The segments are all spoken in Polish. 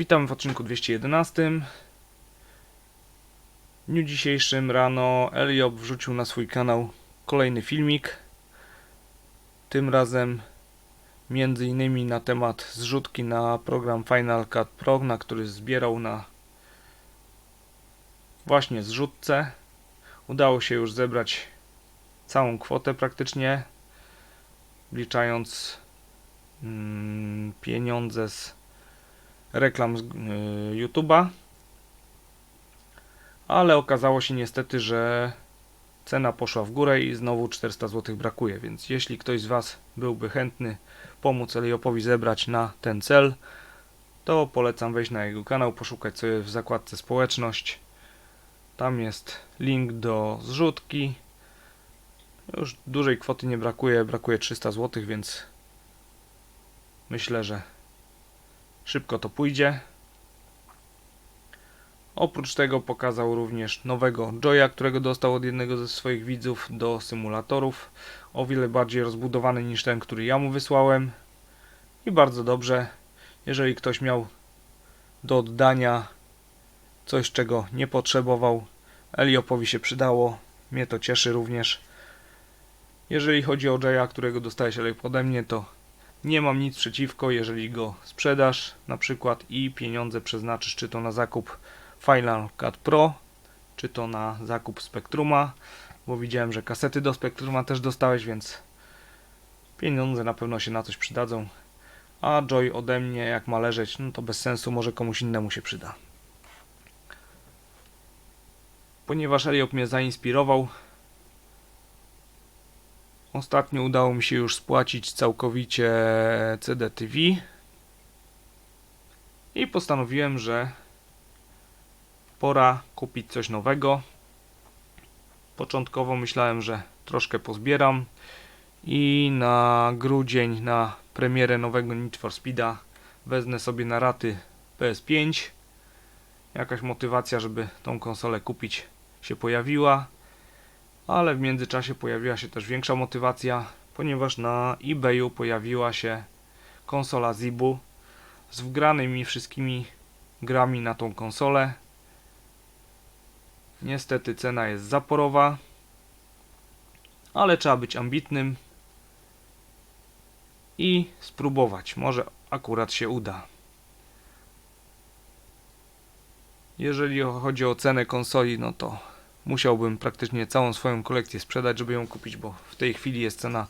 Witam w odcinku 211. W dniu dzisiejszym rano Eliop wrzucił na swój kanał kolejny filmik. Tym razem między innymi na temat zrzutki na program Final Cut Pro, na który zbierał na właśnie zrzutce. Udało się już zebrać całą kwotę praktycznie, wliczając mm, pieniądze z reklam z y, YouTube'a. Ale okazało się niestety, że cena poszła w górę i znowu 400 zł brakuje, więc jeśli ktoś z Was byłby chętny pomóc Eliopowi zebrać na ten cel, to polecam wejść na jego kanał, poszukać sobie w zakładce społeczność. Tam jest link do zrzutki. Już dużej kwoty nie brakuje, brakuje 300 zł, więc myślę, że szybko to pójdzie. Oprócz tego pokazał również nowego Joya, którego dostał od jednego ze swoich widzów do symulatorów. O wiele bardziej rozbudowany niż ten, który ja mu wysłałem. I bardzo dobrze. Jeżeli ktoś miał do oddania coś, czego nie potrzebował, Eliopowi się przydało. Mnie to cieszy również. Jeżeli chodzi o Joya, którego dostałeś Eliop ode mnie, to nie mam nic przeciwko, jeżeli go sprzedasz na przykład i pieniądze przeznaczysz czy to na zakup Final Cut Pro, czy to na zakup Spectruma, bo widziałem, że kasety do Spectruma też dostałeś, więc pieniądze na pewno się na coś przydadzą. A Joy ode mnie, jak ma leżeć, no to bez sensu, może komuś innemu się przyda. Ponieważ Eliop mnie zainspirował, Ostatnio udało mi się już spłacić całkowicie CD TV i postanowiłem, że pora kupić coś nowego. Początkowo myślałem, że troszkę pozbieram i na grudzień na premierę nowego Need for Speeda wezmę sobie na raty PS5. Jakaś motywacja, żeby tą konsolę kupić się pojawiła ale w międzyczasie pojawiła się też większa motywacja, ponieważ na eBayu pojawiła się konsola Zibu z wgranymi wszystkimi grami na tą konsolę. Niestety cena jest zaporowa, ale trzeba być ambitnym i spróbować. Może akurat się uda. Jeżeli chodzi o cenę konsoli, no to musiałbym praktycznie całą swoją kolekcję sprzedać, żeby ją kupić, bo w tej chwili jest cena,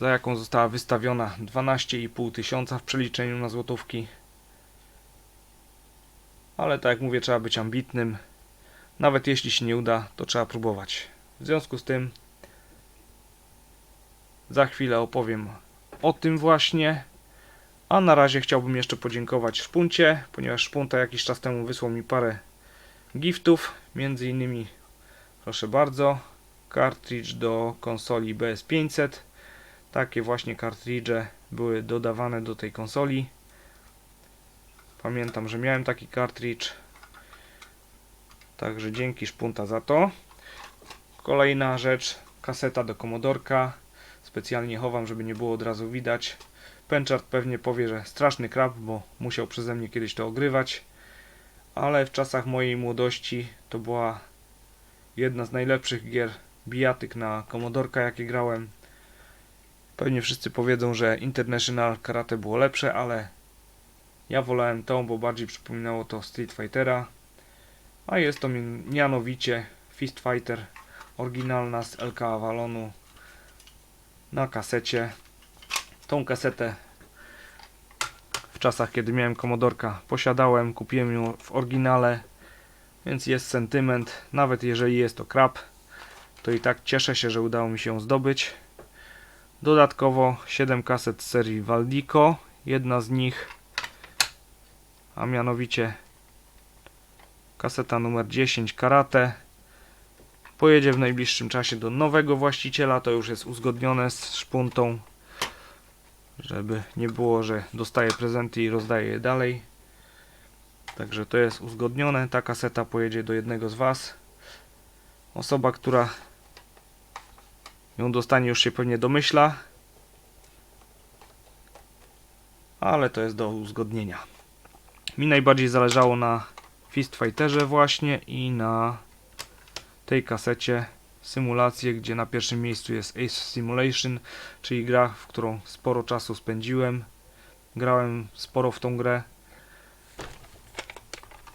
za jaką została wystawiona 12,5 tysiąca w przeliczeniu na złotówki. Ale tak jak mówię, trzeba być ambitnym. Nawet jeśli się nie uda, to trzeba próbować. W związku z tym za chwilę opowiem o tym właśnie. A na razie chciałbym jeszcze podziękować Szpuncie, ponieważ Szpunta jakiś czas temu wysłał mi parę giftów, między innymi proszę bardzo, cartridge do konsoli BS500. Takie właśnie kartridże były dodawane do tej konsoli. Pamiętam, że miałem taki cartridge. Także dzięki Szpunta za to. Kolejna rzecz, kaseta do komodorka. Specjalnie chowam, żeby nie było od razu widać. Penchart pewnie powie, że straszny krab, bo musiał przeze mnie kiedyś to ogrywać ale w czasach mojej młodości to była jedna z najlepszych gier bijatyk na komodorka jakie grałem. Pewnie wszyscy powiedzą, że International Karate było lepsze, ale ja wolałem tą, bo bardziej przypominało to Street Fightera. A jest to mianowicie Fist Fighter oryginalna z LK Avalonu na kasecie. Tą kasetę czasach, kiedy miałem komodorka, posiadałem, kupiłem ją w oryginale, więc jest sentyment, nawet jeżeli jest to krab, to i tak cieszę się, że udało mi się ją zdobyć. Dodatkowo 7 kaset serii Valdico, jedna z nich, a mianowicie kaseta numer 10 Karate, pojedzie w najbliższym czasie do nowego właściciela, to już jest uzgodnione z szpuntą żeby nie było, że dostaję prezenty i rozdaję je dalej. Także to jest uzgodnione. Ta kaseta pojedzie do jednego z Was. Osoba, która ją dostanie już się pewnie domyśla. Ale to jest do uzgodnienia. Mi najbardziej zależało na Fist Fighterze właśnie i na tej kasecie symulację, gdzie na pierwszym miejscu jest Ace Simulation, czyli gra, w którą sporo czasu spędziłem. Grałem sporo w tą grę.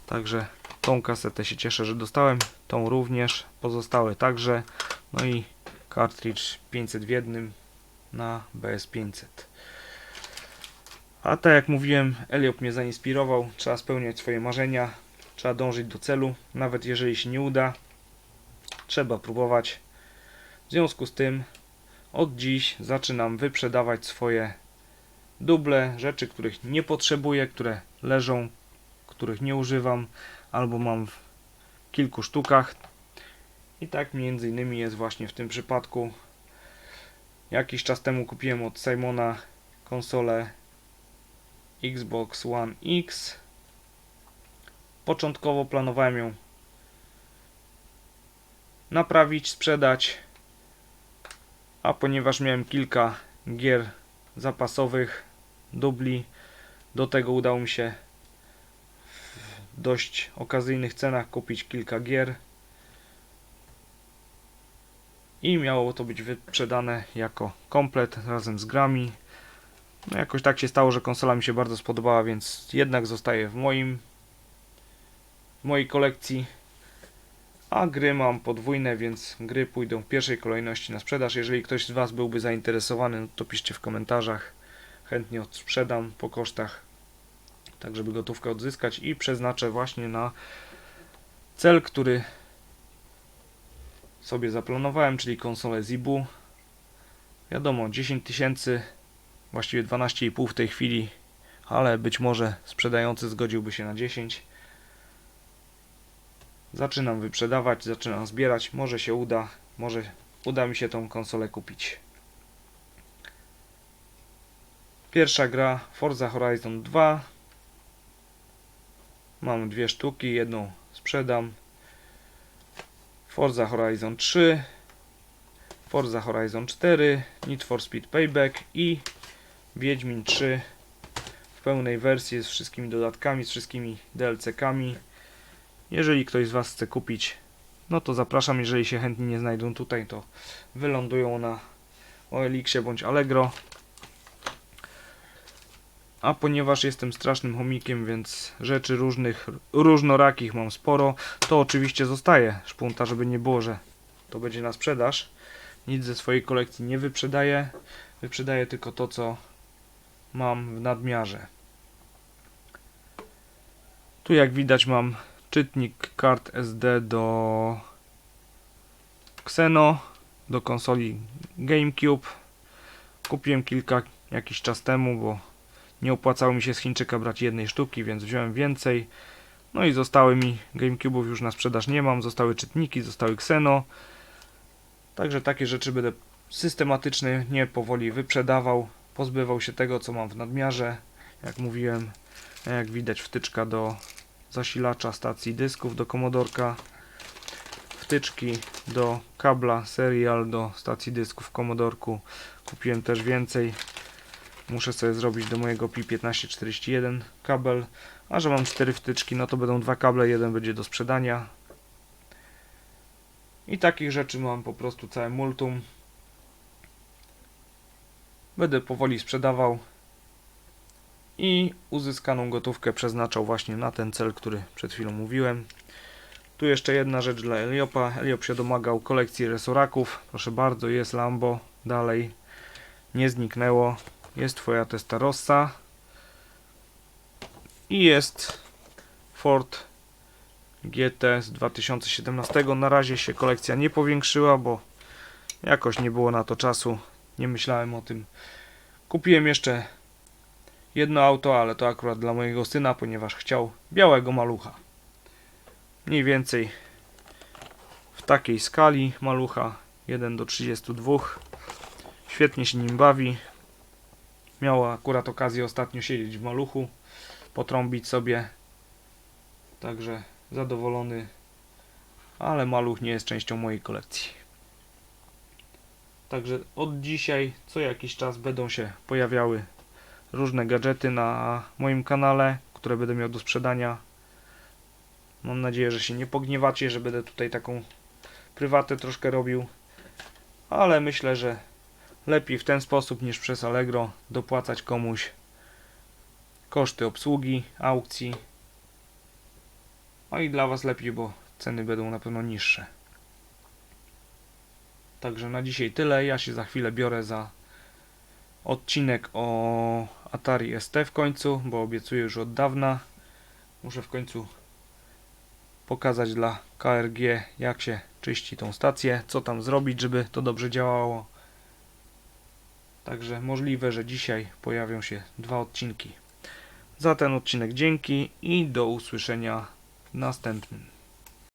Także tą kasetę się cieszę, że dostałem. Tą również. Pozostałe także. No i cartridge 500 w jednym na BS500. A tak jak mówiłem, Eliop mnie zainspirował. Trzeba spełniać swoje marzenia. Trzeba dążyć do celu. Nawet jeżeli się nie uda, trzeba próbować. W związku z tym od dziś zaczynam wyprzedawać swoje duble, rzeczy, których nie potrzebuję, które leżą, których nie używam, albo mam w kilku sztukach. I tak między innymi jest właśnie w tym przypadku. Jakiś czas temu kupiłem od Simona konsolę Xbox One X. Początkowo planowałem ją naprawić, sprzedać, a ponieważ miałem kilka gier zapasowych, dubli, do tego udało mi się w dość okazyjnych cenach kupić kilka gier i miało to być wyprzedane jako komplet razem z grami. No jakoś tak się stało, że konsola mi się bardzo spodobała, więc jednak zostaje w moim w mojej kolekcji. A gry mam podwójne, więc gry pójdą w pierwszej kolejności na sprzedaż. Jeżeli ktoś z Was byłby zainteresowany, no to piszcie w komentarzach. Chętnie odsprzedam po kosztach, tak żeby gotówkę odzyskać i przeznaczę właśnie na cel, który sobie zaplanowałem, czyli konsolę Zibu. Wiadomo, 10 tysięcy, właściwie 12,5 w tej chwili, ale być może sprzedający zgodziłby się na 10. Zaczynam wyprzedawać, zaczynam zbierać. Może się uda, może uda mi się tą konsolę kupić. Pierwsza gra Forza Horizon 2. Mam dwie sztuki, jedną sprzedam. Forza Horizon 3, Forza Horizon 4, Need for Speed Payback i Wiedźmin 3 w pełnej wersji z wszystkimi dodatkami, z wszystkimi DLC-kami. Jeżeli ktoś z Was chce kupić, no to zapraszam. Jeżeli się chętni nie znajdą tutaj, to wylądują na OLX bądź Allegro. A ponieważ jestem strasznym chomikiem, więc rzeczy różnych, różnorakich mam sporo, to oczywiście zostaje szpunta, żeby nie było, że to będzie na sprzedaż. Nic ze swojej kolekcji nie wyprzedaję. Wyprzedaję tylko to, co mam w nadmiarze. Tu jak widać mam czytnik kart SD do Xeno, do konsoli GameCube. Kupiłem kilka jakiś czas temu, bo nie opłacało mi się z Chińczyka brać jednej sztuki, więc wziąłem więcej. No i zostały mi GameCube'ów już na sprzedaż nie mam, zostały czytniki, zostały Xeno. Także takie rzeczy będę systematycznie, nie powoli wyprzedawał, pozbywał się tego, co mam w nadmiarze. Jak mówiłem, jak widać wtyczka do zasilacza stacji dysków do komodorka, wtyczki do kabla serial do stacji dysków w komodorku. Kupiłem też więcej. Muszę sobie zrobić do mojego Pi 1541 kabel, a że mam cztery wtyczki, no to będą dwa kable, jeden będzie do sprzedania. I takich rzeczy mam po prostu całe multum. Będę powoli sprzedawał i uzyskaną gotówkę przeznaczał właśnie na ten cel, który przed chwilą mówiłem. Tu jeszcze jedna rzecz dla Eliopa. Eliop się domagał kolekcji resoraków. Proszę bardzo, jest Lambo dalej. Nie zniknęło. Jest Twoja Testarossa. I jest Ford GT z 2017. Na razie się kolekcja nie powiększyła, bo jakoś nie było na to czasu. Nie myślałem o tym. Kupiłem jeszcze jedno auto, ale to akurat dla mojego syna, ponieważ chciał białego malucha. Mniej więcej w takiej skali malucha 1 do 32. Świetnie się nim bawi. Miał akurat okazję ostatnio siedzieć w maluchu, potrąbić sobie. Także zadowolony, ale maluch nie jest częścią mojej kolekcji. Także od dzisiaj co jakiś czas będą się pojawiały różne gadżety na moim kanale, które będę miał do sprzedania. Mam nadzieję, że się nie pogniewacie, że będę tutaj taką prywatę troszkę robił. Ale myślę, że lepiej w ten sposób niż przez Allegro dopłacać komuś koszty obsługi, aukcji. No i dla Was lepiej, bo ceny będą na pewno niższe. Także na dzisiaj tyle. Ja się za chwilę biorę za odcinek o Atari ST w końcu, bo obiecuję już od dawna. Muszę w końcu pokazać dla KRG, jak się czyści tą stację, co tam zrobić, żeby to dobrze działało. Także możliwe, że dzisiaj pojawią się dwa odcinki. Za ten odcinek dzięki i do usłyszenia w następnym.